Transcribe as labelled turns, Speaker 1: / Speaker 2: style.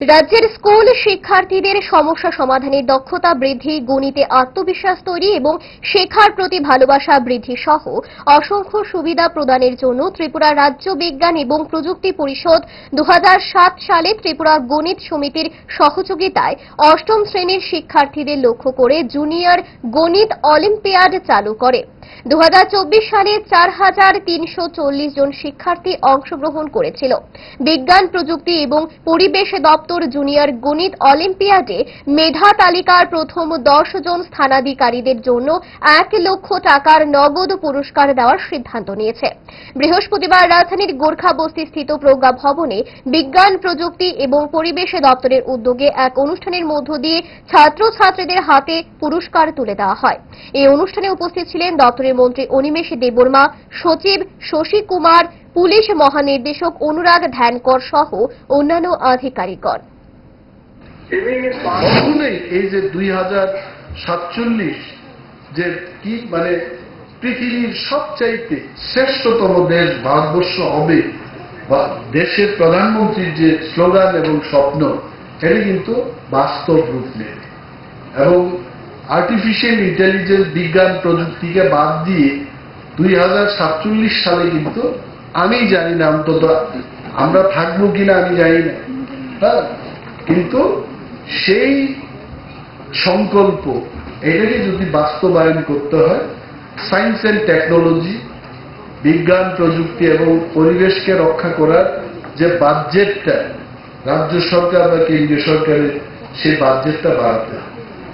Speaker 1: রাজ্যের স্কুল শিক্ষার্থীদের সমস্যা সমাধানের দক্ষতা বৃদ্ধি, গণিতে আত্মবিশ্বাস তৈরি এবং শেখার প্রতি ভালোবাসা বৃদ্ধি সহ অসংখ্য সুবিধা প্রদানের জন্য ত্রিপুরা রাজ্য বিজ্ঞান এবং প্রযুক্তি পরিষদ দু হাজার সাত সালে ত্রিপুরা গণিত সমিতির সহযোগিতায় অষ্টম শ্রেণির শিক্ষার্থীদের লক্ষ্য করে জুনিয়র গণিত অলিম্পিয়াড চালু করে। দু হাজার চব্বিশ সালে চার হাজার তিনশো চল্লিশ জন শিক্ষার্থী অংশগ্রহণ করেছিল। বিজ্ঞান, প্রযুক্তি এবং পরিবেশ দপ্তর জুনিয়র গণিত অলিম্পিয়াডে মেধা তালিকার প্রথম দশ জন স্থানাধিকারীদের জন্য এক লক্ষ টাকার নগদ পুরস্কার দেওয়ার সিদ্ধান্ত নিয়েছে। বৃহস্পতিবার রাজধানীর গোর্খা বস্তি স্থিত প্রজ্ঞা ভবনে বিজ্ঞান, প্রযুক্তি এবং পরিবেশ দপ্তরের উদ্যোগে এক অনুষ্ঠানের মধ্য দিয়ে ছাত্রছাত্রীদের হাতে পুরস্কার তুলে দেওয়া হয়। এই অনুষ্ঠানে উপস্থিত ছিলেন দপ্তরের মন্ত্রী অনিমেষ দেববর্মা, সচিব শশী কুমার পুলিশ মহানির্দেশক অনুরাগ ধ্যানকর সহ অন্যান্য আধিকারিকগণ।
Speaker 2: এই যে দুই যে কি মানে পৃথিবীর সবচাইতে শ্রেষ্ঠতম দেশ, ভারতবর্ষ হবে বা দেশের প্রধানমন্ত্রীর যে স্লোগান এবং স্বপ্ন, এটি কিন্তু বাস্তব রূপ। নেবে এবং আর্টিফিশিয়াল ইন্টেলিজেন্স বিজ্ঞান প্রযুক্তিকে বাদ দিয়ে দুই হাজার সাতচল্লিশ সালে কিন্তু আমি জানি না অন্তত আমরা থাকব কিনা আমি জানি না। হ্যাঁ কিন্তু সেই সংকল্প, এটাকে যদি বাস্তবায়ন করতে হয় সায়েন্স অ্যান্ড টেকনোলজি বিজ্ঞান, প্রযুক্তি এবং পরিবেশকে রক্ষা করার যে বাজেটটা রাজ্য সরকার বা কেন্দ্রীয় সরকারের, সেই বাজেটটা বাড়াতে হবে।